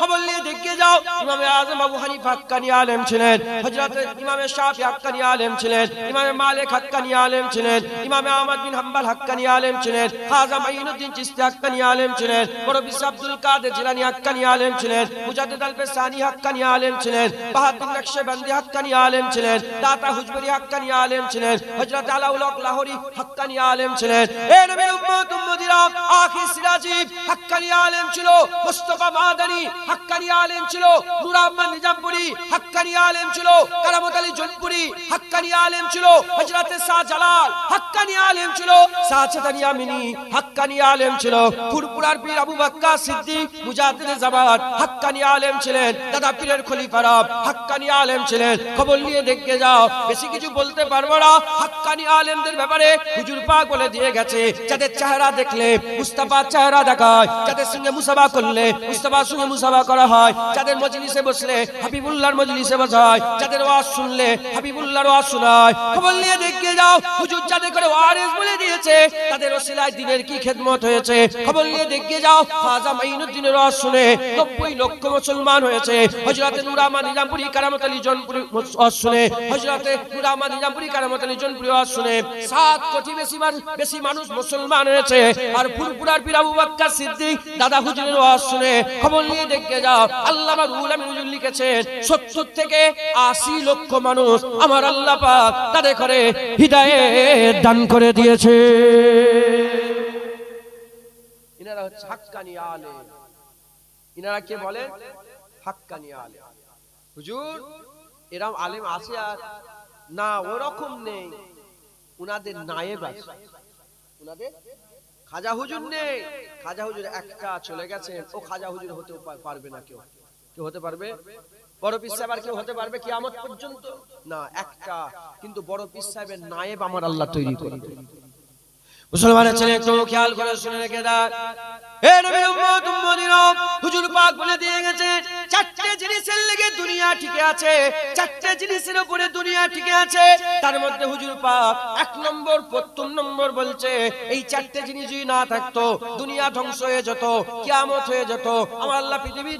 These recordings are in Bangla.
খবর নিয়ে দেখে যাও ইমামে আজম আবু হানিফা হাক্কানি আলেম ছিলেন হযরত ইমামে শাফি হাক্কানি আলেম ছিলেন ইমামে মালিক হাক্কানি আলেম ছিল মুস্তাফা মাদানি হাক্কানি আলেম ছিল, নূর আহমদ নিজামপুরি হাক্কানি আলেম ছিল, কারামত আলী জনপুরি হাক্কানি আলেম ছিল শাহ জালাল হাক্কানি আলেম ছিল আমিনী হাক্কানি আলেম ছিল ফুরপুরার পীর আবু বক্কর সিদ্দিক মুজাদ্দিদ জামান হাক্কানি আলেম ছিলেন, দাদা পীরের হাক্কানি আলেম ছিলেন। খবর নিয়ে দেখে যাও, বেশি কিছু বলতে পারব না। হাক্কানি আলেমদের ব্যাপারে হুজুর পাক বলে দিয়ে গেছে, যাদের চেহারা দেখলে মুস্তাফার চেহারা দেখায়, যাদের সঙ্গে মুসাফা করলে মুস্তাফার সঙ্গে মুসাফা করা হয়, যাদের মজলিসে বসলে হাবিবুল্লাহর মজলিসে বসা হয় যাদের ওয়াজ শুনলে হাবিবুল্লাহর ওয়াজ শোনায়। খবর নিয়ে দেখে যাও, হুজুর যাদের করে ওয়ারেস বলে দিয়েছে, তাদের ওসিলায় দিনের কি খেদমত হয়েছে? খবর নিয়ে দেখে যাও, খাজা মাইনুদ্দিনের ওয়াজ শুনে 90 লক্ষ মুসলমান হয়েছে। হযরতে নুরামা নিজামপুরি কারামত আলী জনপুরি ওয়াজ শুনে হযরতে নুরামা নিজামপুরি কারামত আলী জনপুরি ওয়াজ শুনে 7 কোটি বেশি মানুষ বেশি মানুষ মুসলমান হয়েছে। আর ফুরপুরার পীর আবু বক্কর সিদ্দিক দাদা হুজুরের ওয়াজ শুনে খবর নিয়ে দেখে যাও, আল্লামা রুহুল আমিন হুজুর লিখেছেন 70 থেকে 80 লক্ষ মানুষ আমার আল্লাহ পাক তাদের করে হিদায়াত দান করে দিয়েছে। ইনারা হচ্ছে হাক্কানি আলেম। ইনারা কে বলেন হাক্কানি আলেম। হুজুর, এরম আলেম আছে আর না ওরকম নেই। উনাদের নায়েব আছে। উনাদের? খাজা হুজুর নেই। খাজা হুজুর একটা চলে গেছেন ও খাজা হুজুর হতে পারবে না কেউ। কেউ হতে পারবে? বড় পীর সাহেব আর কেউ হতে পারবে কিয়ামত পর্যন্ত? না, একটা। কিন্তু বড় পীর সাহেবের নায়েব আমার আল্লাহ তৈরি করে মুসলমানের ছেলে একটু খেয়াল করে শুনে রেখে দেন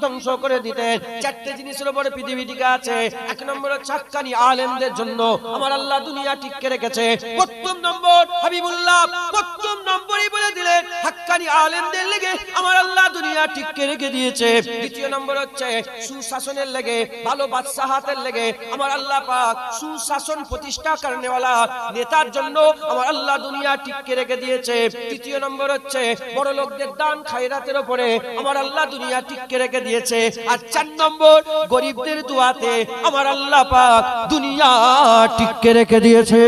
ধ্বংস করে দিতেন, চারটে জিনিসের উপরে পৃথিবী টিকে আছে। এক নম্বর চাক্কানি আলেমদের জন্য, আমার আল্লাহ দুনিয়া টিকে রেখেছে। প্রথম নম্বর হাবিবুল্লাহ, প্রথম নম্বরই বলে হাক্কানি আলেমদের লেগে আমার আল্লাহ দুনিয়া টিকে রেখে দিয়েছে। দ্বিতীয় নম্বর হচ্ছে, সুশাসনের লেগে, ভালো বাদশাহাতের লেগে আমার আল্লাহ পাক সুশাসন প্রতিষ্ঠা করেনেওয়ালা নেতার জন্য আমার আল্লাহ দুনিয়া টিকে রেখে দিয়েছে। তৃতীয় নম্বর হচ্ছে বড় লোকদের দান খায়রাতের উপরে আমার আল্লাহ দুনিয়া টিকে রেখে দিয়েছে। আর চার নম্বর, গরিবদের দুয়াতে আমার আল্লাহ পাক দুনিয়া টিকে রেখে দিয়েছে।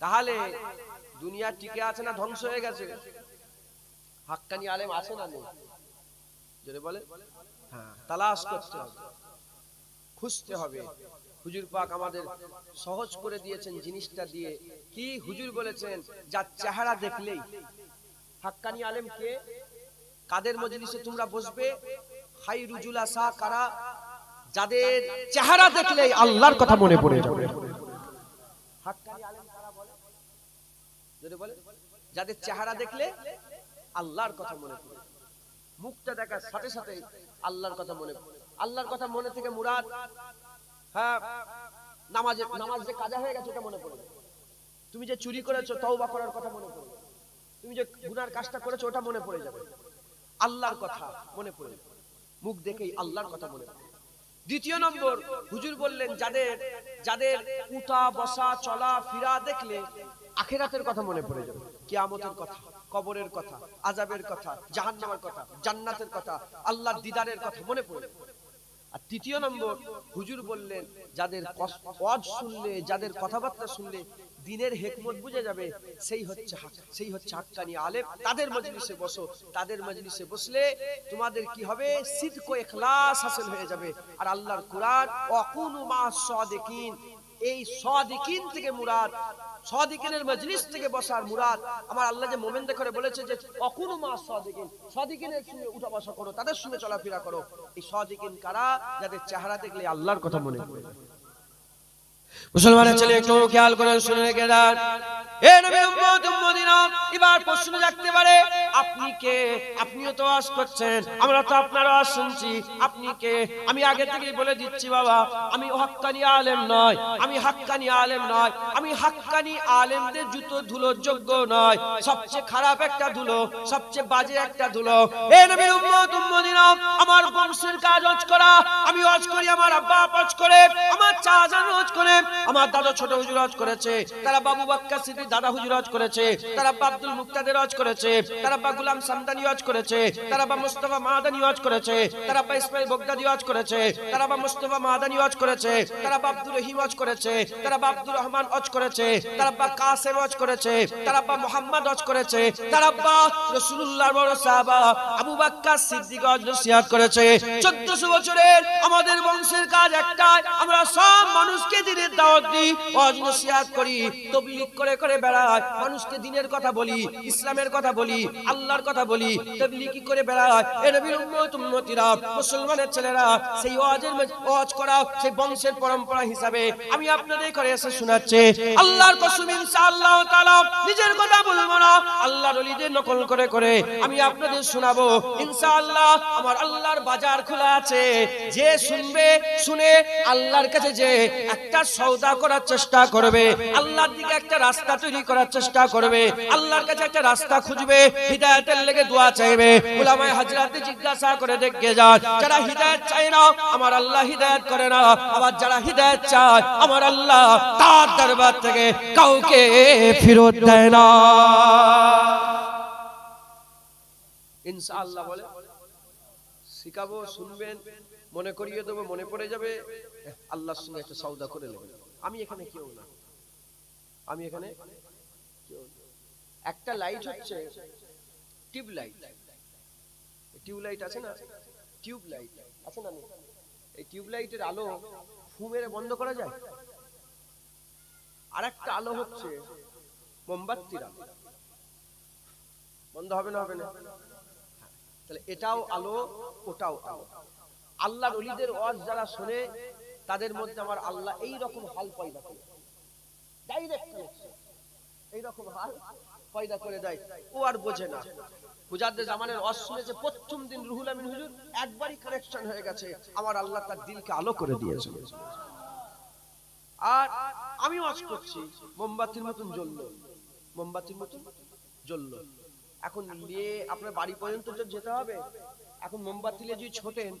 তাহলে দুনিয়া টিকে আছে না ধ্বংস হয়ে গেছে? হাক্কানি আলেম আছে না নেই? বলে? হ্যাঁ তালাশ করতে হবে। খুঁজতে হবে। হুজুর পাক আমাদের সহজ করে দিয়েছেন জিনিসটা দিয়ে। কি হুজুর বলেছেন? যার চেহারা দেখলেই। হাক্কানি আলেম কে? কাদের মজলিসে তোমরা বসবে? হাই রুজুলা সা কারা? যাদের চেহারা দেখলেই আল্লাহর কথা মনে পড়ে যাবে। হাক্কানি আলেম কারা বলে যদি বলে, যাদের চেহারা দেখলে আল্লাহর কথা মনে পড়ে। মুখটা দেখার সাথে সাথে আল্লাহর কথা মনে পড়ে। আল্লাহর কথা মনে থেকে মুরাদ হ্যাঁ নামাজে, নামাজ যে কাজা হয়ে গেছে ওটা মনে পড়ে। তুমি যে চুরি করেছ, তওবা করার কথা মনে পড়ে। তুমি যে গুনার কাজটা করেছ, ওটা মনে পড়ে যাবে। আল্লাহর কথা মনে পড়ে। মুখ দেখেই আল্লাহর কথা মনে পড়ে। দ্বিতীয় নম্বর, হুজুর বললেন, যাদের যাদের উঠা, বসা, চলা, ফিরা দেখলে আখেরাতের কথা মনে পড়ে যাবে। কিয়ামতের কথা, কবরের কথা আজাবের কথা, জাহান্নামের কথা, জান্নাতের কথা, আল্লাহর দিদারের কথা মনে পড়ে। আর তৃতীয় নম্বর, হুজুর বললেন, যাদের ওয়াজ শুনলে, যাদের কথাবার্তা শুনলে দিনের হেকমত বুঝে যাবে, সেই হচ্ছে সেই হচ্ছে হাক্কানি আলেম। তাদের মজলিসে বসো, তাদের মজলিসে বসলে তোমাদের কি হবে? সিদক ইখলাস হাসিল হয়ে যাবে। আর আল্লাহর কোরআন অকুনু মা সাদিকিন, এই সাদিকিন থেকে মুরাদ সাদিকিনের মজলিস থেকে বসার মুরাদ। আমার আল্লাহ যে মোমেন করে বলেছে যে, অকুনু মা সদিকিন, সদিকিনের সঙ্গে উঠা বসা করো, তাদের সঙ্গে চলাফেরা করো। এই সদিকিন কারা? যাদের চেহারা দেখলে আল্লাহর কথা মনে পড়ে মুসলমানের ছেলে একটু খেয়াল করে শুনে রেখে দেন। জুতো ধুলো যোগ্য নয়। সবচেয়ে খারাপ একটা ধুলো, সবচেয়ে বাজে একটা ধুলো। আমার বংশের কাজ করা, আমি করি, আমার আব্বা করে, আমার হজ করে আমার দাদা ছোট হুজুর হজ করেছে তারা বাবু বাক্কা সিদ্ধি দাদা হুজুর হজ করেছে তারা আব্দুল মুক্তাদের হজ করেছে তারা আব্বা গুলাম সামদানি হজ করেছে তারা আব্বা মুস্তফা মাদানি হজ করেছে তারা আব্বা ইসমাইল বগদাদি হজ করেছে তারা আব্বা মুস্তফা মাদানি হজ করেছে তারা আব্বা আব্দুর রহিম হজ করেছে তারা আব্বা আব্দুর রহমান হজ করেছে তারা আব্বা কাসেম হজ করেছে তারা আব্বা মোহাম্মদ হজ করেছে তারা আব্বা রাসূলুল্লাহর বড় সাহাবা আবু বাক্কার সিদ্দিক হজ নসিহত করেছে 1400 বছরের আমাদের বংশের কাজ একটাই আমরা সব মানুষকে দিনের দাওয়াত দিই হজ নসিহত করি, তবলিগ করে করে বেড়াই, মানুষকে দিনের কথা বলি, ইসলামের কথা বলি, আল্লাহর কথা বলি, তবলিগি করে বেড়াই। এ নবীর উম্মত, উম্মতিরা, মুসলমানের ছেলেরা, সেই ওয়াজের ওয়াজ করা সেই বংশের পরম্পরা হিসাবে আমি আপনাদের করে এসে শোনাচ্ছি। আল্লাহর কসম, ইনশাআল্লাহ তাআলা, নিজের কথা বলব না। আল্লাহর ওলিদের নকল করে করে আমি আপনাদের শোনাবো। ইনশাআল্লাহ, আমার আল্লাহর বাজার খোলা আছে, যে শুনবে, শুনে আল্লাহর কাছে যে একটা সওদা করার চেষ্টা করবে, আল্লাহর দিকে একটা রাস্তা তৈরি করার চেষ্টা করবে, আল্লাহর কাছে একটা রাস্তা খুঁজবে, হিদায়াতের লেগে দোয়া চাইবে। উলামায়ে হাজরাতে জিজ্ঞাসা করে দেখে যান, যারা হিদায়াত চায় না, আমার আল্লাহ হিদায়াত করে না, আবার যারা হিদায়াত চায়, আমার আল্লাহ তার দরবার থেকে কাউকে ফেরত দেয় না। ইনশাআল্লাহ বলে শিখাবো, শুনবেন, মনে করিয়ে দেবো, মনে পড়ে যাবে। আল্লাহর সঙ্গে একটা সওদা করে নেবেন। আমি এখানে কেউ না। আমি এখানে একটা লাইট হচ্ছে টিউব লাইট টিউব লাইট আছে না? টিউব লাইট আছে না এই টিউব লাইটের আলো ফু মেরে বন্ধ করা যায়? আর একটা আলো হচ্ছে মোমবাতির আলো। বন্ধ হবে না হবে না? তাহলে এটাও আলো, ওটাও আলো। আল্লাহর অলিদের ওয়াজ যারা শোনে, তাদের মধ্যে আমার আল্লাহ এই রকম হাল পয়দা করে। ডাইরেক্ট এই রকম হাল পয়দা করে দেয়। ও আর বোঝে না। জামানের ওয়াজ প্রথম দিন রুহুল আমিন হুজুর একবারই কানেকশন হয়ে গেছে। আমার আল্লাহ তার দিলকে আলো করে দিয়েছে। আর আমি ওয়াজ করছি। মোমবাতির মতন জ্বললো। মোমবাতির মতন জ্বললো। এখন নিয়ে আপনার বাড়ি পর্যন্ত তো যেতে হবে? এখন মোমবাতি নিয়ে যদি ছোটেন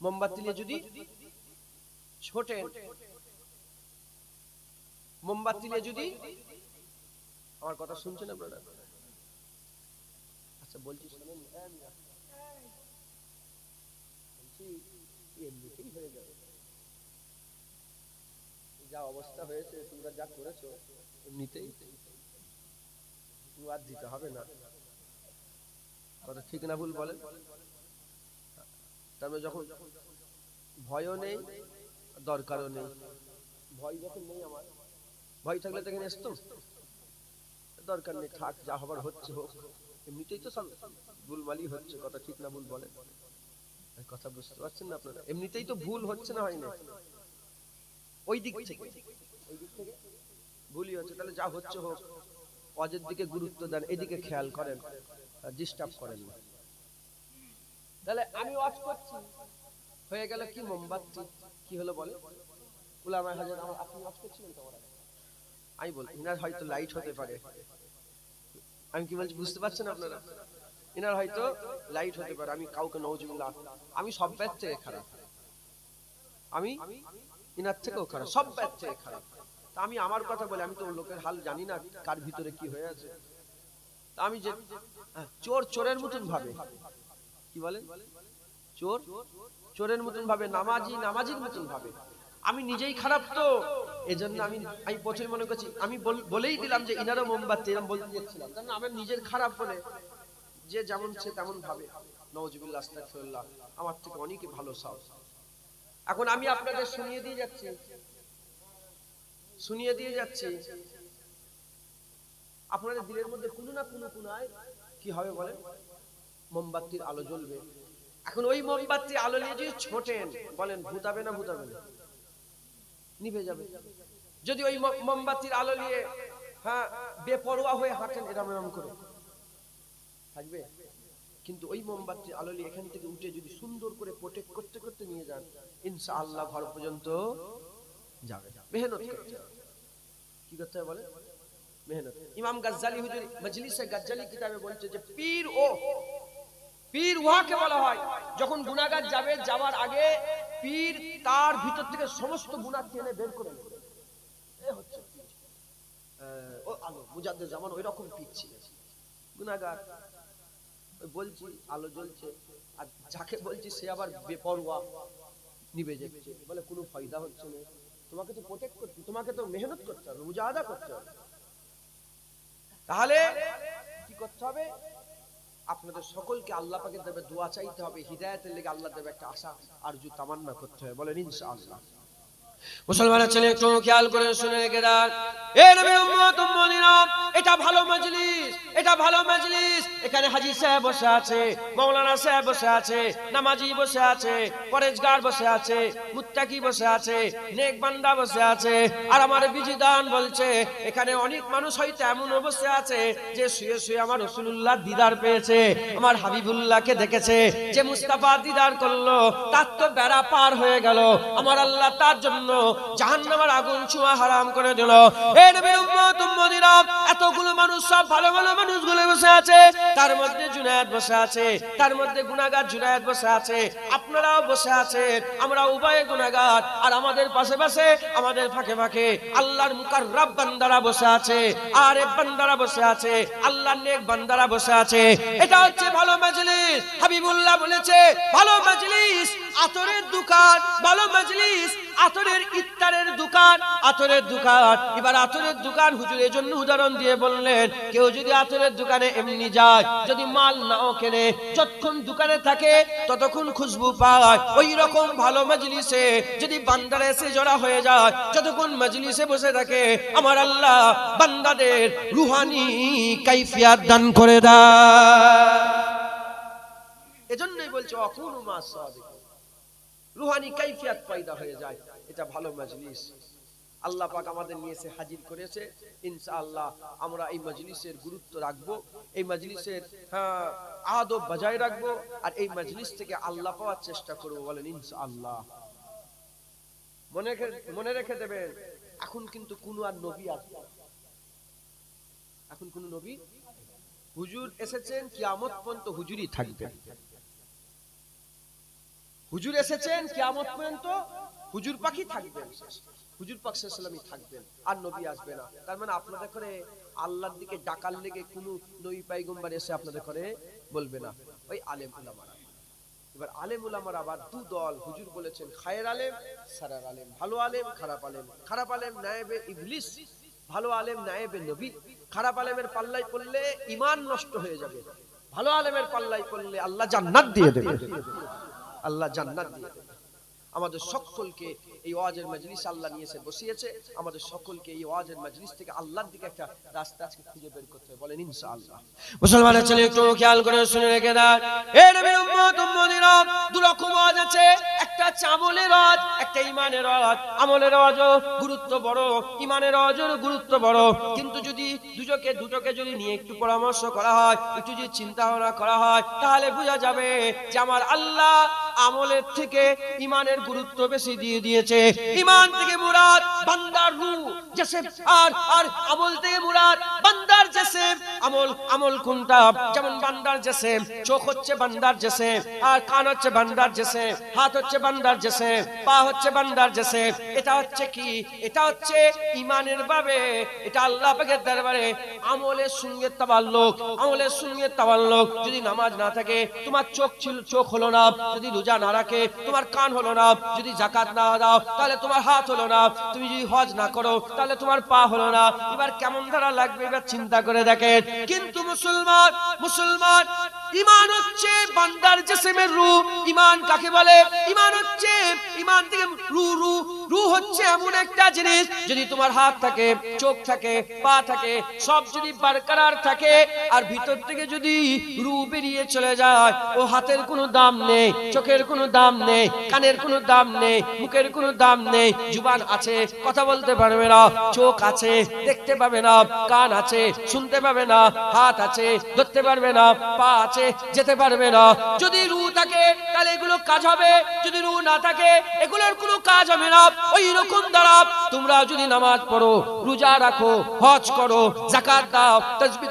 মোমবাতি নিয়ে যদি ছোটেন মোমবাতি নিয়ে যদি আমার কথা শুনছেন আপনারা? আচ্ছা বলছি শুনুন। বলছি এমনিতেই হয়ে যাবে যা অবস্থা হয়েছে তোমরা যা করেছ এমনিতেই। আর দিতে হবে না। কথা ঠিক না ভুল বলেন? তারপরে যখন ভয়ও নেই দরকারও নেই। ভয় যখন নেই আমার। ভয় থাকলে তো এখানে আসতো দরকার নেই থাক যা হবার হচ্ছে হোক। এমনিতেই তো সব ভুলমালি হচ্ছে কথা ঠিক না ভুল বলেন। কথা বুঝতে পারছেন না আপনারা? এমনিতেই তো ভুল হচ্ছে না হয় না? ওই দিক থেকে। ওই দিক থেকে? ভুলই হচ্ছে তাহলে যা হচ্ছে হোক। অজের দিকে গুরুত্ব দেন এদিকে খেয়াল করেন ডিস্টার্ব করেন না। তাহলে আমি ওয়াজ করছি। হয়ে গেল কি মোমবাতি? কি হলো বলে? উলামায়ে হাজার আমার আপনি ওয়াজ করছিলেন তো আমি বল ইনার হয়তো লাইট হতে পারে। আমি কি বলছি বুঝতে পারছেন আপনারা? ইনার হয়তো লাইট হতে পারে আমি কাউকে নওজুবিল্লাহ আমি সব ব্যাচ থেকে খারাপ। আমি ইনার থেকেও খারাপ সব ব্যাচ থেকে খারাপ। আমি আমার কথা বলি আমি তো লোকের হাল জানি না কার ভিতরে কি হয়ে আছে। তা আমি যে হ্যাঁ, চোর চোরের মতন ভাবে। কি বলেন চোর চোরের মতন ভাবে নামাজি নামাজির মতন ভাবে। আমি নিজেই খারাপ তো এজন্য আমি আমি প্রথমে মনে করছি আমি বলেই দিলাম যে ইনারও মোমবাতি এরকম বলতে যাচ্ছিলাম। কারণ আমার নিজের খারাপ বলে যে যেমন সে তেমন ভাবে। নওয়াজুবিল্লাহ আস্তাগফিরুল্লাহ আমার থেকে অনেকে ভালো সাহস। এখন আমি আপনাদের শুনিয়ে দিয়ে যাচ্ছি। শুনিয়ে দিয়ে যাচ্ছি। আপনাদের দিলের মধ্যে কোনো না কোনো কোনায় কি হবে বলেন? মোমবাতির আলো জ্বলবে। এখন ওই মোমবাতির আলো নিয়ে যদি ছোটেন, বলেন, ভূতাবে না ভূতাবে না? নিভে যাবে। যদি ওই মোমবাতির আলো নিয়ে হ্যাঁ বেপরোয়া হয়ে হাঁটেন এরম এরম করে। থাকবে? কিন্তু ওই মোমবাতির আলো নিয়ে এখান থেকে উঠে যদি সুন্দর করে প্রোটেক্ট করতে করতে নিয়ে যান, ইনশাআল্লাহ ঘর পর্যন্ত যাবে। মেহনত করতে হবে কি করতে হবে বলে? মেহনত ইমাম গাজ্জালি হুজুর মজলিসে গাজ্জালি কিতাবে বলছে যে পীর ও পীর উহাকে বলা হয়। যখন গুনাহগার যাবে যাওয়ার আগে পীর তার ভিতর থেকে সমস্ত গুনাহ টেনে বের করে নেবে। এ হচ্ছে ও আলো মুজাদ্দের জামান ওই রকম পীর ছিলেন গুনাহগার ওই বলছি আলো জ্বলছে আর যাকে বলছি সে আবার বেপরোয়া নিবে যাচ্ছে। বলে কোনো ফায়দা হচ্ছে না। তোমাকে তো প্রোটেক্ট করতে তোমাকে তো মেহনত করতে হবে মুজাহাদা করতে হবে। তাহলে কি করতে হবে? আপনাদের সকলকে আল্লাহ পাকে দেবে দোয়া চাইতে হবে হৃদায়তের লেগে আল্লাহ দেবে একটা আশা আর জু তামান্না করতে হবে বলেন ইনশাআল্লাহ। মুসলমানের ছেলে একটু খেয়াল করে শুনে রেখে দেন। এটা ভালো মজলিস, এটা ভালো মজলিস। এখানে হাজী সাহেব বসে আছে মাওলানা সাহেব বসে আছে, নামাজি বসে আছে বসে আছে, মুত্তাকি বসে আছে বসে আছে। আর আমার বিজিদান বলছে, এখানে অনেক মানুষ হয়তো এমন বসে আছে যে শুয়ে শুয়ে আমার রসুল্লাহ দিদার পেয়েছে, আমার হাবিবুল্লাহকে দেখেছে, যে মুস্তাফা দিদার করল, তার তো বেড়া পার হয়ে গেল। আমার আল্লাহ তার জন্য জাহান্নামের আগুন ছোঁয়া হারাম করে দিল। এই নবীর উম্মত, উম্মতিরা, এতগুলো মানুষ, সব ভালো ভালো মানুষগুলো বসে আছে। তার মধ্যে জুনায়েদ বসে আছে, তার মধ্যে গুনাহগার জুনায়েদ বসে আছে, আপনারাও বসে আছেন, আমরা উভয় গুনাহগার। আর আমাদের পাশে পাশে, আমাদের ফাঁকে ফাঁকে আল্লাহর মুকাররাব বান্দারা বসে আছে আর এ বান্দারা বসে আছে, আল্লাহর নেক বান্দারা বসে আছে। এটা হচ্ছে ভালো মজলিস। হাবিবুল্লাহ বলেছে, ভালো মজলিস আতরের দোকান ভালো মজলিস, আতরের ইত্তারের দোকান, আতরের দোকান। এবার আতরের দোকান হুজুর জন্য উদাহরণ দিয়ে বললেন, কেউ যদি আতরের দোকানে এমনি যায়, যদি মাল নাও কেনে, যতক্ষণ দোকানে থাকে, ততক্ষণ খুশবু পায়। ওই রকম ভালো মজলিসে যদি বান্দারা এসে জড়া হয়ে যায়, যতক্ষণ মজলিসে বসে থাকে, আমার আল্লাহ বান্দাদের রুহানি কাইফিয়াত দান করে দেয়। এজন্যই বলছে, অকুন মা রুহানি কাইফিয়াত পয়দা হয়ে যায়। এটা ভালো মজলিস। আল্লাহ পাক আমাদের নিয়ে এসে হাজির করেছে। ইনশাআল্লাহ আমরা এই মজলিসের গুরুত্ব রাখব। এই মজলিসের হ্যাঁ, আদব বজায় রাখব। আর এই মজলিস থেকে আল্লাহ পাওয়ার চেষ্টা করব বলেন ইনশাআল্লাহ। মনে মনে রেখে দেবেন এখন কিন্তু কোনো আর নবী আসবে এখন কোন নবী? হুজুর এসেছেন কিয়ামত পর্যন্ত হুজুরই থাকবেন। হুজুর এসেছেন, কিয়ামত পর্যন্ত হুজুর পাখি থাকবেন। হুজুর পাক সাল্লামই থাকবেন, আর নবী আসবে না। তার মানে আপনাদের করে আল্লাহর দিকে ডাকার লেগে কোনো নবী পাইগম্বার এসে আপনাদের করে বলবে না। ওই আলেম উলামারা। এবার আলেম উলামার আবার দু দল, হুজুর বলেছেন, খায়ের আলেম, সারার আলেম। ভালো আলেম, খারাপ আলেম। খারাপ আলেম নায়েবে ইবলিস, ভালো আলেম নায়েবে নবী। খারাপ আলেমের পাল্লাই পড়লে ইমান নষ্ট হয়ে যাবে। ভালো আলেমের পাল্লাই পড়লে আল্লাহ জান্নাত দিয়ে দেবে। আল্লাহ জান্নাত দিয়ে। আমাদের সকলকে এই ওয়াজের মজলিস আল্লাহ নিয়ে এসে বসিয়েছে। আমাদের সকলকে এই ওয়াজের মজলিস থেকে আল্লাহর দিকে একটা রাস্তা আজকে খুঁজে বের করতে হবে বলেন ইনশাআল্লাহ। মুসলমানের ছেলে একটু খেয়াল করে শুনে রেখে দেন। এ নবীর উম্মত, উম্মতিরা দু রকম ওয়াজ আছে। একটা হচ্ছে আমলের ওয়াজ, একটা ইমানের ওয়াজ। আমলের ওয়াজও গুরুত্ব বড় ইমানের ওয়াজও গুরুত্ব বড়। কিন্তু যদি দুটোকে দুটোকে যদি নিয়ে একটু পরামর্শ করা হয়, একটু যদি চিন্তা ভাবনা করা হয়, তাহলে বোঝা যাবে যে আমার আল্লাহ আমলের থেকে ইমানের গুরুত্ব বেশি দিয়ে দিয়েছে। ইমান থেকে মুরাদ, বান্দার রু জেসে আর আর আমল থেকে মুরাদ, বান্দার জেসে আমল আমল কোনটা? যেমন বান্দার জেসে চোখ হচ্ছে বান্দার জেসে আর কান হচ্ছে বান্দার জেসে হাত হচ্ছে বান্দার জেসে পা হচ্ছে বান্দার জেসে এটা হচ্ছে কি? এটা হচ্ছে ইমানের ভাবে এটা আল্লাহ পাকের দরবারে আমলের সঙ্গে তাবাল্লুক আমলের সঙ্গে তাবাল্লুক যদি নামাজ না থাকে, তোমার চোখ ছিল, চোখ হলো না। যদি রোজা না রাখে, তোমার কান হলো না, যদি জাকাত না দাও, তাহলে তোমার হাত হলো না। তুমি যদি হজ না করো, তাহলে তোমার পা হলো না। এবার কেমন ধারা লাগবে, এবার চিন্তা করে দেখেন। কিন্তু মুসলমান মুসলমান, ইমান হচ্ছে বান্দার জেসেমের রূপ। ইমান কাকে বলে? ইমান হচ্ছে, ইমান থেকে রু রু রু হচ্ছে এমন একটা জিনিস, যদি তোমার হাত থাকে, চোখ থাকে, পা থাকে, সব যদি বারকরার থাকে, আর ভিতর থেকে যদি রু বেরিয়ে চলে যায়, ও হাতের কোনো দাম নেই, চোখের কোনো দাম নেই, কানের কোনো দাম নেই, মুখের কোনো দাম নেই, জুবান আছে, কথা বলতে পারবে না, চোখ আছে, দেখতে পাবে না, কান আছে, শুনতে পাবে না, হাত আছে, ধরতে পারবে না, পা আছে, যেতে পারবে না। যদি রু থাকে, তাহলে এগুলো কাজ হবে, যদি রু না থাকে, এগুলোর কোনো কাজ হবে না। ওই রকম দ্বারা তোমরা যদি নামাজ পড়ো, রোজা রাখো, হজ করো জাকাত দাও তাসবিহ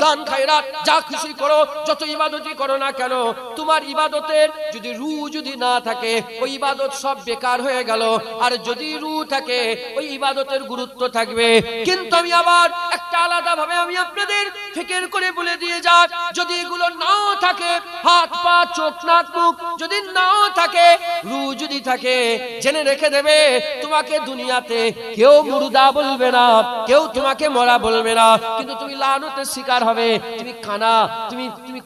দান, খায়রাত, যা খুশি করো, যত ইবাদতই করো না কেন, তোমার ইবাদতের যদি রু যদি না থাকে, ওই ইবাদত সব বেকার হয়ে গেল। আর যদি রু থাকে, ওই ইবাদতের গুরুত্ব থাকবে। কিন্তু আমি আবার একটা আলাদা ভাবে আমি আপনাদের ফিকের করে বলে দিয়ে যাক যদি এগুলো নাও থাকে, হাত, পা, চোখ, নাক, মুখ যদি নাও থাকে রু যদি থাকে, জেনে রেখে দেবে তোমাকে দুনিয়াতে কেউ মুর্দা বলবে না, কেউ তোমাকে মরা বলবে না। কিন্তু তুমি লানতের শিকার হবে, তুমি কানা, তুমি তুমি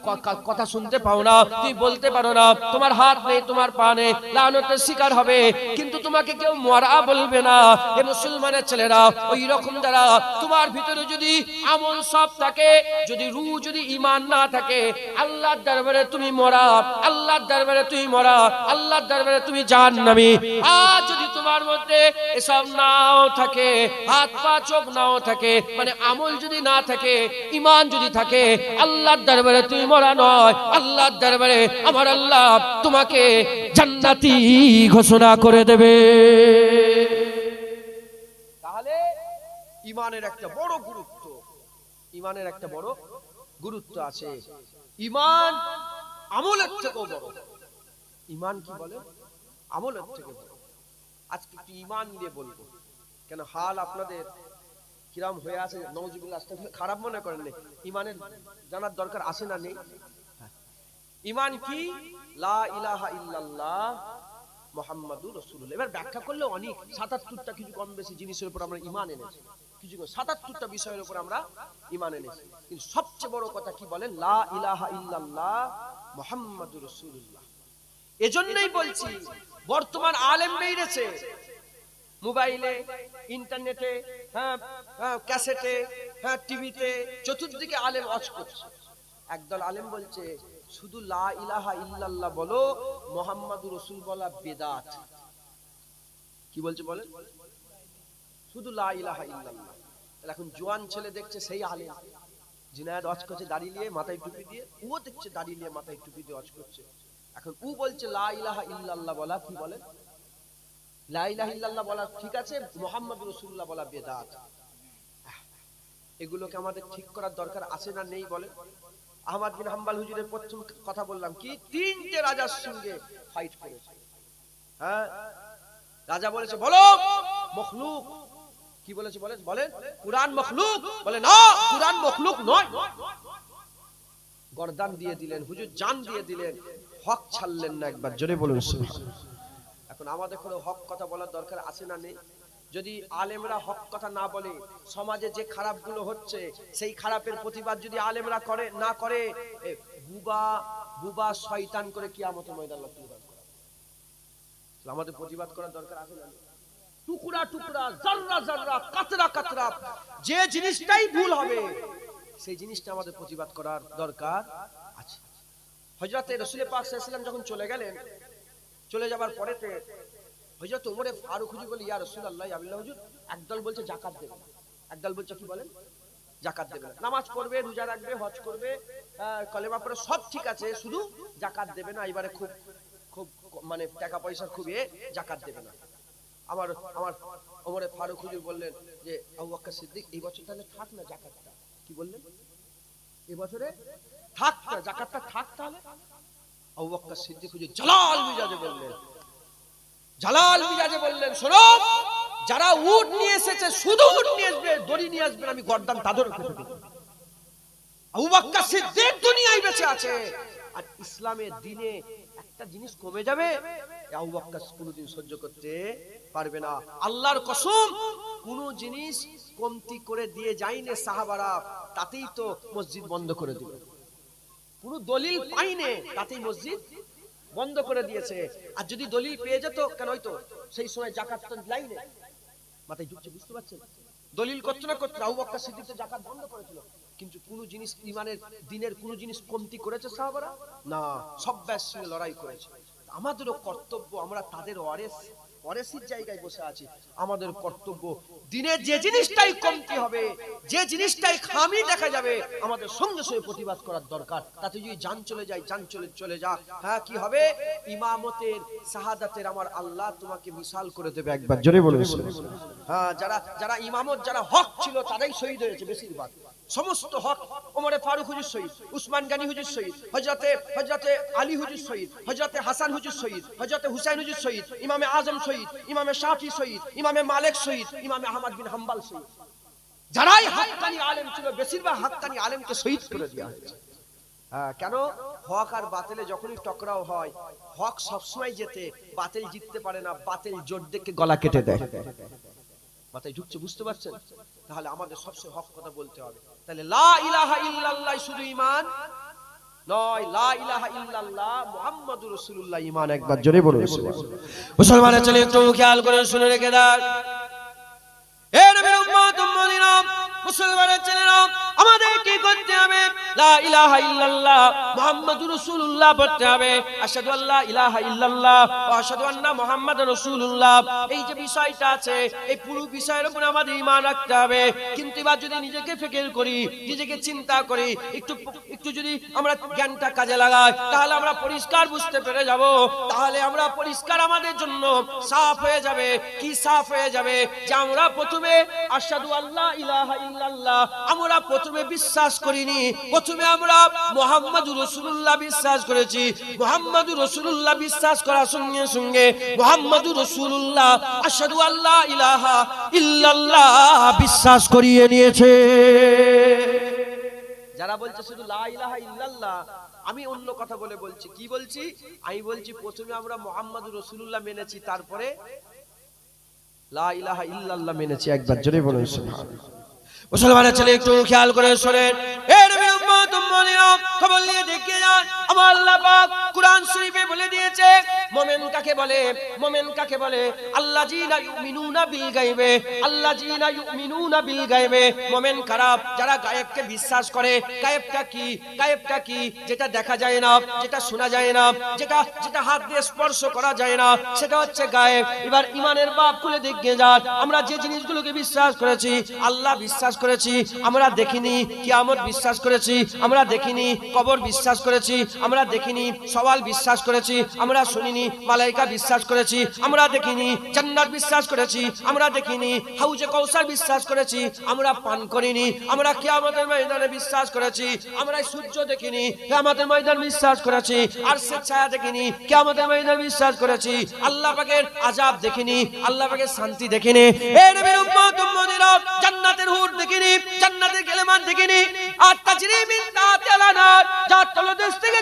কথা শুনতে পাও না, তুমি বলতে পারো না, তোমার হাত নেই, তোমার পা নেই, লানতের শিকার হবে। কিন্তু তোমাকে কেউ মরা বলবে না। এ মুসলমানের ছেলেরা, ওই রকম দ্বারা তোমার ভিতরে যদি আমল সব থাকে, যদি রু যদি ইমান না থাকে, আল্লাহর দরবারে তুমি মরা, আল্লাহর দরবারে তুমি মরা, আল্লাহর দরবারে তুমি জাহান্নামী। আর যদি তোমার মধ্যে এসব নাও থাকে, হাত পা, চোখ নাও থাকে মানে আমল যদি না থাকে ইমান যদি থাকে, আল্লাহর দরবারে তুমি মরা নয়, আল্লাহর দরবারে আমার আল্লাহ তোমাকে জান্নাতি ঘোষণা করে দেবে। তাহলে ইমানের একটা বড় গুরুত্ব ইমানের একটা বড় গুরুত্ব আছে। ইমান আমলের থেকেও বড়। ইমান কি বলে? আমলের থেকে বড়। আজকে একটু ইমান নিয়ে বলব? কেন হাল আপনাদের কিরাম হয়ে আছে? নওজিবুল্লাহ খারাপ মনে করেন না ইমানের জানার দরকার আছে না নেই। ইমান কি? লা ইলাহা ইল্লাল্লাহ মোহাম্মদুর এবার ব্যাখ্যা করলে অনেক। সাতাত্তরটা কিছু কম বেশি জিনিসের উপর আমরা ইমান এনেছি। কিছু সাতাত্তরটা বিষয়ের উপর আমরা ইমান এনেছি। কিন্তু সবচেয়ে বড় কথা কি বলেন? লা ইলাহা ইল্লাল্লাহ মোহাম্মদুর রসুল্লাহ এজন্যই বলছি বর্তমান আলেম বেরিয়েছে। মোবাইলে ইন্টারনেটে হ্যাঁ হ্যাঁ, ক্যাসেটে হ্যাঁ টিভিতে চতুর্দিকে আলেম অজ করছে। একদল আলেম বলছে শুধু লা ইলাহা ইল্লাল্লাহ বলো রসুল বলা বেদাত। কি বলছে বলেন? শুধু লা ইলাহা ইল্লাল্লাহ। এখন জোয়ান ছেলে দেখছে সেই আলেম। জিনায়াত অজ করছে দাড়ি নিয়ে মাথায় টুপি দিয়ে ও দেখছে দাড়ি নিয়ে মাথায় টুপি দিয়ে অজ করছে। এখন ও বলছে ইল্লাল্লাহ বলা কি বলে? লা ইলাহা ইল্লাল্লাহ বলা ঠিক আছে, মোহাম্মদ বলা বেদাত। এগুলোকে আমাদের ঠিক করার দরকার আছে না নেই বলে? আহমদ বিন হাম্বাল হুজুরের প্রথম কথা বললাম কি, তিনটে রাজার সঙ্গে ফাইট করেছে। হ্যাঁ? রাজা বলেছে, বলো, মখলুক। কি বলেছে বলেন? বলেন, কুরআন মখলুক। বলে, না, কুরআন মখলুক নয়। গর্দান দিয়ে দিলেন, হুজুর জান দিয়ে দিলেন। হক ছাড়লেন না একবার, জোরে বলুন এখন আমাদের কোনো হক কথা বলার দরকার আছে না নেই? যদি আলেমরা হক কথা না বলে, সমাজে যে খারাপগুলো হচ্ছে, সেই খারাপের প্রতিবাদ যদি আলেমরা করে, না করে বুবা বুবা শয়তান করে কিয়ামত ময়দান লোক প্রতিবাদ করা। আমাদের প্রতিবাদ করার দরকার আছে না টুকরা টুকরা, জাররা জাররা, কাতরা কাতরা, যে জিনিসটাই ভুল হবে, সেই জিনিসটা আমাদের প্রতিবাদ করার দরকার আছে। হজরতে রসুল পাক যখন চলে গেলেন, চলে যাবার পরেতে হজরত উমরে ফারুক হুজুর বলে, ইয়া রাসূলুল্লাহ আবিল্লাহ হুজুর, একদল বলছে জাকাত দেবে একদল বলছে কি বলেন? জাকাত দেবে না। নামাজ পড়বে, রোজা রাখবে, হজ করবে কলেমা পড়ে, সব ঠিক আছে, শুধু জাকাত দেবে না, এবারে খুব খুব মানে টাকা পয়সা খুব এ জাকাত দেবে না। আমার আমার ওমরে ফারুক হুজুর বললেন যে, আবু বকর সিদ্দিক, এই বছর তাহলে থাক না জাকাতটা কি বললেন? এই বছরে থাক না জাকাতটা থাক তাহলে দেব। ইসলামের দিনে একটা জিনিস কমে যাবে কোনোদিন সহ্য করতে পারবে না। আল্লাহর কসম, কোন জিনিস কমতি করে দিয়ে যায়নি সাহাবারা, তাতেই তো মসজিদ বন্ধ করে দিল। কোন দলিল পাইনে তাতেই মসজিদ বন্ধ করে দিয়েছে। আর যদি দলিল পেয়ে যেত, কেন হয়তো সেই সময় জাকাত লাইনে। মাথায় ঢুকছে, বুঝতে পারছেন? দলিল করতো না করতো আবু বক্কর সিদ্দিক তো জাকাত বন্ধ করেছিল। কিন্তু কোন জিনিস ইমানের, দিনের কোন জিনিস কমতি করেছে সাহাবারা? না, সব ব্যাস লড়াই করেছে। আমাদেরও কর্তব্য, আমরা তাদের ওয়ারেস, ওয়ারেসির জায়গায় বসে আছি। আমাদের কর্তব্য দিনের যে জিনিসটাই কমতি হবে, যে জিনিসটাই খামি দেখা যাবে, আমাদের সঙ্গে সঙ্গে প্রতিবাদ করার দরকার। তাতে যদি যান চলে যায়, যান চলে চলে যা। হ্যাঁ কি হবে? ইমামতের, শাহাদাতের আমার আল্লাহ তোমাকে মিশাল করে দেবে একবার। জোরে বলে হ্যাঁ যারা যারা ইমামত, যারা হক ছিল, তারাই শহীদ হয়েছে বেশিরভাগ। সমস্ত হক ওমরে ফারুক হুজুর শহীদ উসমান গানি হুজুর শহীদ হজরতে হজরতে আলী হুজুর শহীদ হজরতে হাসান হুজুর শহীদ হজরতে হুসাইন হুজুর শহীদ ইমামে আজম শহীদ ইমামে শাফি শহীদ ইমামে মালিক শহীদ ইমামে আহমদ বিন হাম্বাল শহীদ যারাই হাক্কানি আলেম ছিল বেশিরভাগ হাক্কানি আলেমকে শহীদ করে দেওয়া হয়েছে। হ্যাঁ, কেন? হক আর বাতিলে যখনই টকরাও হয় হক সবসময় যেতে বাতিল জিততে পারে না বাতিল জোর দেখে গলা কেটে দেয়। মাথায় ঢুকছে বুঝতে পারছেন? তাহলে আমাদের সবসময় হক কথা বলতে হবে। তাহলে লা ইলাহা ইল্লাল্লাহ শুধু ইমান নয়, লা ইলাহা ইল্লাল্লাহ মুহাম্মাদুর রাসূলুল্লাহ ইমান একবার জোরে বলুন মুসলমানের চলে একটু খেয়াল করে শুনে রেখে দাও এ নবীর উম্মত উম্মতিরা মুসলমানের ছেলেরা আমাদের কি করতে হবে? একটু যদি আমরা জ্ঞানটা কাজে লাগাই, তাহলে আমরা পরিষ্কার বুঝতে পেরে যাব। তাহলে আমরা পরিষ্কার আমাদের জন্য সাফ হয়ে যাবে। কি সাফ হয়ে যাবে? যে আমরা প্রথমে আশহাদু ইলাহা ইল্লাল্লাহ, আমরা প্রথমে বিশ্বাস করিনি, প্রথমে আমরা মুহাম্মাদুর রাসূলুল্লাহ বিশ্বাস করেছি। মুহাম্মাদুর রাসূলুল্লাহ বিশ্বাস করার সঙ্গে সঙ্গে মুহাম্মাদুর রাসূলুল্লাহ আশহাদু আল্লাহ ইলাহা ইল্লাল্লাহ বিশ্বাস করিয়ে নিয়েছে। যারা বলছে শুধু লা ইল্লাল্লাহ, আমি অন্য কথা বলে বলছি। কি বলছি? আমি বলছি প্রথমে আমরা মোহাম্মদ রসুল্লাহ মেনেছি, তারপরে লা ইলাহা ইল্লাল্লাহ মেনেছি। একবার জোরে সুবহানাল্লাহ। মুসলমানের ছেলে একটু খেয়াল করে শোনেন। এর নবীর তুমি খবর নিয়ে যান। আমার আল্লাহ পাক কুরআন শরীফে বলে দিয়েছে, মুমিন কাকে বলে? মুমিন কাকে বলে? আল্লাযিনা ইউমিনুনা বিল গায়বে। আল্লাযিনা ইউমিনুনা বিল মুমিন খারাপ, যারা গায়েবকে বিশ্বাস করে। গায়েবটা কি? গায়েবটা কি? যেটা দেখা যায় না, যেটা শোনা যায় না, যেটা যেটা হাত দিয়ে স্পর্শ করা যায় না, সেটা হচ্ছে গায়েব। এবার ইমানের বাপ খুলে দেখে যান। আমরা যে জিনিসগুলোকে বিশ্বাস করেছি, আল্লাহ বিশ্বাস করেছি, আমরা দেখিনি, কিয়ামত বিশ্বাস করেছি, আমরা দেখিনি কবর বিশ্বাস করেছি, আমরা দেখিনি, সওয়াল বিশ্বাস করেছি, আমরা শুনিনি, মালাইকা বিশ্বাস করেছি, আমরা দেখিনি, জান্নাত বিশ্বাস করেছি, আমরা দেখিনি, হাউজে কৌসার বিশ্বাস করেছি, আমরা পান করিনি, আমরা কিয়ামতের ময়দানে বিশ্বাস করেছি, আমরা সূর্য দেখিনি, কিয়ামতের ময়দান বিশ্বাস করেছি, আর সে ছায়া দেখিনি, কিয়ামতের ময়দান বিশ্বাস করেছি, আল্লাহ পাকের আযাব দেখিনি, আল্লাহ পাকের শান্তি দেখিনি, এ নবীর উম্মত, উম্মতিরা জান্নাতের হুর দেখিনি, জান্নাতের গেলেমান দেখিনি, আর তাজরি মিন তলদেশ থেকে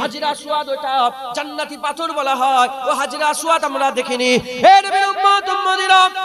হাজিরা সুয়াদ জান্নাতি আমরা দেখিনি। হে নবীর উম্মত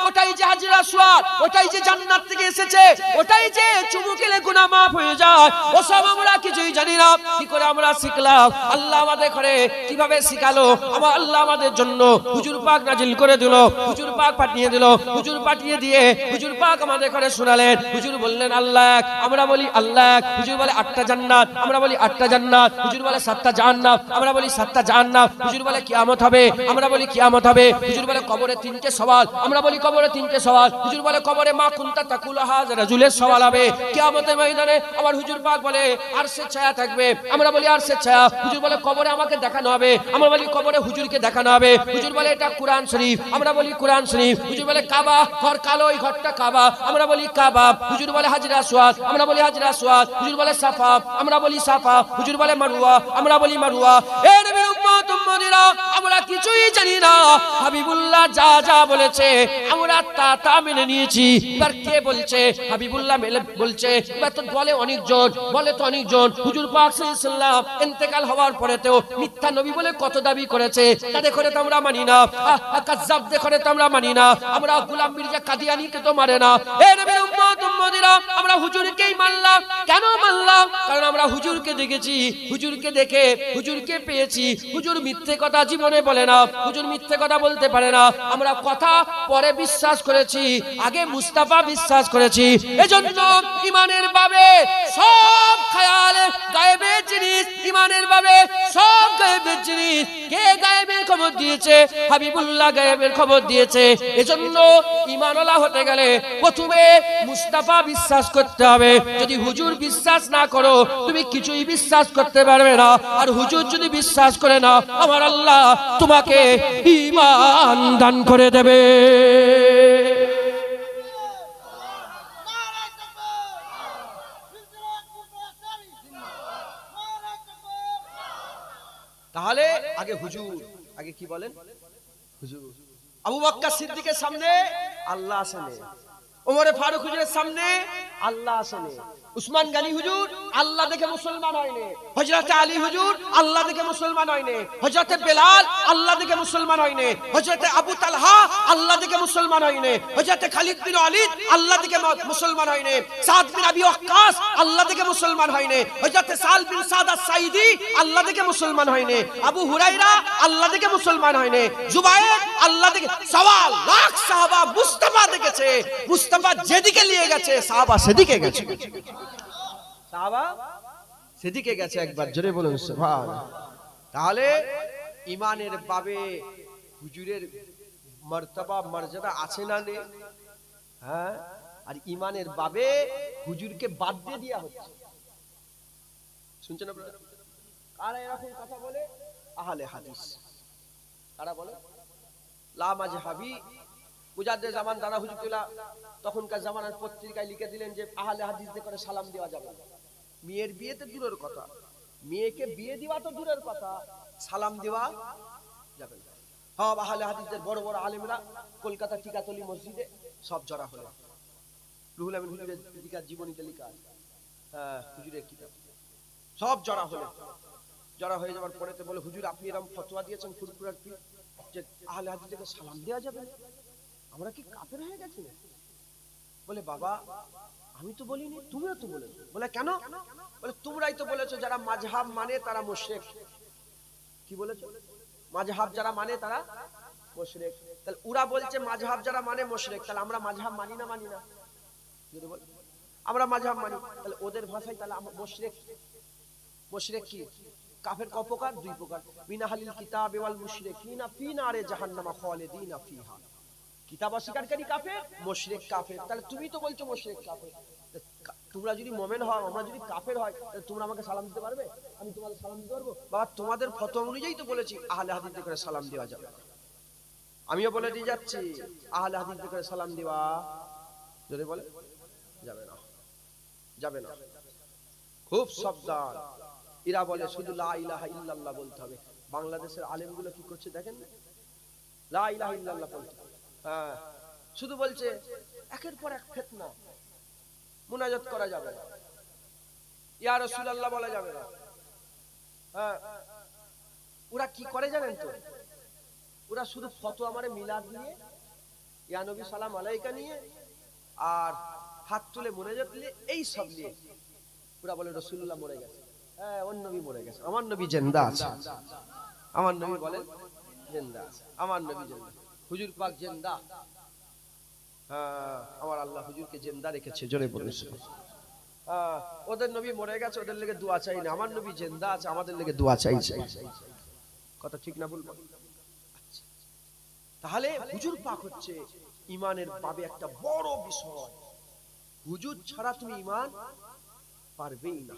ওটাই যে হাজিরা সুয়াদ, ওটাই যে জান্নাত থেকে এসেছে, ওটাই যে চুমু খেলে মাফ হয়ে যায় ওসব আমরা কিছুই জানি না, কি করে আমরা শিখলাম। আল্লাহ আমাদের করে কীভাবে শিখালো? আমার আল্লাহ আমাদের জন্য হুজুর পাক নাজিল করে দিল, হুজুর পাক পাঠিয়ে দিল, হুজুর পাঠিয়ে দিয়ে হুজুর পাক আমাদের করে শোনালেন। হুজুর বললেন, আল্লাহ আমরা বলি আল্লাহ হুজুর বলে আটটা জান্নাত, আমরা বলি আটটা জান্নাত, হুজুর বলে সাতটা জান্নাত আমরা বলি সাতটা জান্নাত হুজুর বলে কিয়ামত হবে, আমরা বলি কিয়ামত হবে, হুজুর বলে কবরে তিনটে সওয়াল, আমরা বলি কবরে তিনটে সওয়াল, হুজুর বলে কবরে মা কুনতা তাকুল হাজ রাজুলের সওয়াল হবে। কিয়ামতের ময়দানে আবার হুজুর পাক বলে আর সে ছায়া থাকবে, আমরা বলি, আর সে ছায়া, হুজুর বলে, কবরে আমাকে দেখানো হবে। আমরা বলি, কবরে হুজুরকে দেখানো হবে। হুজুর বলে, এটা কোরআন শরীফ। আমরা বলি, কোরআন শরীফ। হুজুর বলে, কাবা, ঘর কালো ওই ঘরটা কাবা। আমরা বলি, কাবা। হুজুর বলে, হাজরা সোয়াদ আমরা বলি, হাজরা সোয়াদ হুজুর বলে, সাফা। আমরা বলি, সাফা। হুজুর বলে মারুয়া আমরা বলি মারুয়া এ নবীর উম্মত, উম্মতিরা, আমরা কিছুই জানি না। হাবিবুল্লাহ যা যা বলেছে, আমরা তা তা মেনে নিয়েছি। এবার কে বলছে? হাবিবুল্লাহ মেলে, বলছে, এবার তো বলে অনেকজন, বলে তো অনেকজন। হুজুর পাক সাল্লাল্লাহু ইন্তেকাল হওয়ার পরে তো মিথ্যা নবী বলে কত দাবি করেছে করে তো আমরা মানি না। কাজ্জাব তো আমরা মানি না। আমরা গোলাম মির্জা তো না। উম্মত, উম্মতিরা, আমরা হুজুরকেই মানলাম। কেন মানলাম? কারণ আমরা হুজুরকে দেখেছি, হুজুরকে দেখে, হুজুরকে পেয়েছি। হুজুর মিথ্যে কথা জীবনে বলে না, হুজুর মিথ্যে কথা বলতে পারে না। আমরা কথা পরে বিশ্বাস করেছি, আগে মুস্তাফা বিশ্বাস করেছি। এজন্য ইমানের বাবে সব খায়ালে গায়েবের ইমানের বাবে সব গায়েবের জিনিস কে গায়েবের খবর দিয়েছে? হাবিবুল্লাহ গায়েবের খবর দিয়েছে। এজন্য হতে গেলে প্রথমে মুস্তাফা বিশ্বাস করতে হবে। যদি হুজুর বিশ্বাস না করো, তুমি কিছুই বিশ্বাস করতে পারবে না। আর হুজুর যদি বিশ্বাস করে না, আমার আল্লাহ তোমাকে ইমান দান করে দেবে। আগে কি বলেন? হুজুর। আবু বক্কর সিদ্দিকের সামনে আল্লাহ আসেনে। ওমরে ফারুক হুজুরের সামনে আল্লাহ আসেনে। উসমান গানি হুজুর, আল্লাহ দেখে মুসলমান হয়নি। হযরত আলী হুজুর, আল্লাহ দেখে মুসলমান হয়নি। হযরত বেলাল, আল্লাহ দেখে মুসলমান হয়নি। হযরত আবু তালহা, আল্লাহ দেখে মুসলমান হয়নি। হযরত খালিদ বিন ওয়ালিদ, আল্লাহ দেখে মুসলমান হয়নি। সাদ বিন আবি ওয়াক্কাস, আল্লাহ দেখে মুসলমান হয়নি। হযরত সাল বিন সাদ সাইদি আল্লাহ দেখে মুসলমান হয়নি। আবু হুরাইরা আল্লাহ দেখে মুসলমান হয়নি। জুবায়ের, আল্লাহ দেখে সওয়াল, লাখ সাহাবা মুস্তাফা দেখেছে। মুস্তাফা যেদিকে নিয়ে গেছে, সাহাবা সেদিকে গেছে। সেদিকে গেছে একবার। জোরে বলুন তাহলে ইমানের বাবে হুজুরের মর্তবা, মর্যাদা আছে না নেই? হ্যাঁ? আর ইমানের বাবে হুজুরকে বাদ দিয়ে দেওয়া হচ্ছে। শুনছেন আপনারা? এরকম কথা বলে? আহলে হাদিস। বলে? লা মাজহাবি। মুজাদ্দে জামান তখনকার জামানার পত্রিকায় লিখে দিলেন যে আহলে হাদিসদের করে সালাম দেওয়া যাবে না। মেয়ের বিয়েতে দূরের কথা। মেয়েকে বিয়ে দেওয়া তো দূরের কথা। সালাম দেওয়া যাবে। সব আহলে হাদিসদের বড় বড় আলেমরা কলকাতা টিকাতলি মসজিদে সব জড়া হলো। রুহুল আমিন হুজুরের লেখা আছে। হ্যাঁ হুজুরের কিতাব। সব জড়া হলো। জড়া হয়ে যাওয়ার পরেতে বলে, হুজুর, আপনি এরকম ফতোয়া দিয়েছেন ফুরফুরার পীর যে আহলে হাদিসদেরকে সালাম দেওয়া যাবে আমরা কি কাফের হয়ে গেছি বলে, বাবা আমি তো বলিনি, তুমিও তো বলেছ। বলে কেন? বলে তোমরাই তো বলেছ যারা মাঝহাব মানে তারা মুশরিক। কি বলেছ? মাঝহাব যারা মানে তারা মুশরিক। তাহলে ওরা বলছে মাঝহাব যারা মানে মুশরিক, তাহলে আমরা মাঝহাব মানি না মানি না? যদি বল আমরা মাঝহাব মানি, তাহলে ওদের ভাষায় তাহলে মুশরিক। মুশরিক কি? কাফের ক প্রকার? দুই প্রকার। মিনাহালিল কিতাব ওয়াল মুশরিকিনা ফি নারে জাহান্নামা খালিদিনা ফিহা। কিতাব অস্বীকারী কাফের, মোশরেক কাফের। তাহলে তুমি তো বলছো মুশরিক কাফের। তোমরা যদি মোমেন হও, আমরা যদি কাফের হয় তোমরা আমাকে সালাম দিতে পারবে? আমি তোমাদের সালাম দিতে পারব? বাবা, তোমাদের ফতোয়া অনুযায়ী তো বলেছি, আহলে হাদিসদের করে সালাম দেওয়া যাবে। আমিও বলে দিয়ে যাচ্ছি, আহলে হাদিসদের করে সালাম দেওয়া যদি বলে। যাবে না যাবে না। খুব সাবধান। এরা বলে, শুধু লা ইলাহা ইল্লাল্লাহ বলতে হবে। বাংলাদেশের আলেমগুলো কি করছে দেখেন? না লা ইলাহা ইল্লাল্লাহ বলতে হ্যাঁ শুধু বলছে, একের পর এক ফিতনা। মুনাজাত করা যাবে। না ইয়া রাসূলুল্লাহ বলা যাবে না। হ্যাঁ। ওরা কি করে জানেন তো? ওরা শুধু ফটো আমারে মিলাদ নিয়ে, ইয়া নবী সালাম আলাইকা নিয়ে, আর হাত তুলে মরে নিয়ে, এই সব নিয়ে। ওরা বলে রসুল্লাহ মরে গেছে। হ্যাঁ ওর নবী মরে গেছে। আমার নবী জেন্দা আছে। আমার নবী বলেন, জেন্দা আছে। আমার নবী জেন্দা। হুজুর পাক জেন্দা। আমার আল্লাহ হুজুরকে জেন্দা রেখেছে, জোরে বলেছে ওদের নবী মরে গেছে, ওদের লেগে দোয়া চাই না। আমার নবী জেন্দা আছে, আমাদের লেগে দোয়া চাইছে কথা ঠিক না বলব। তাহলে হুজুর পাক হচ্ছে ইমানের বাবে একটা বড় বিষয়। হুজুর ছাড়া তুমি ইমান পারবেই না।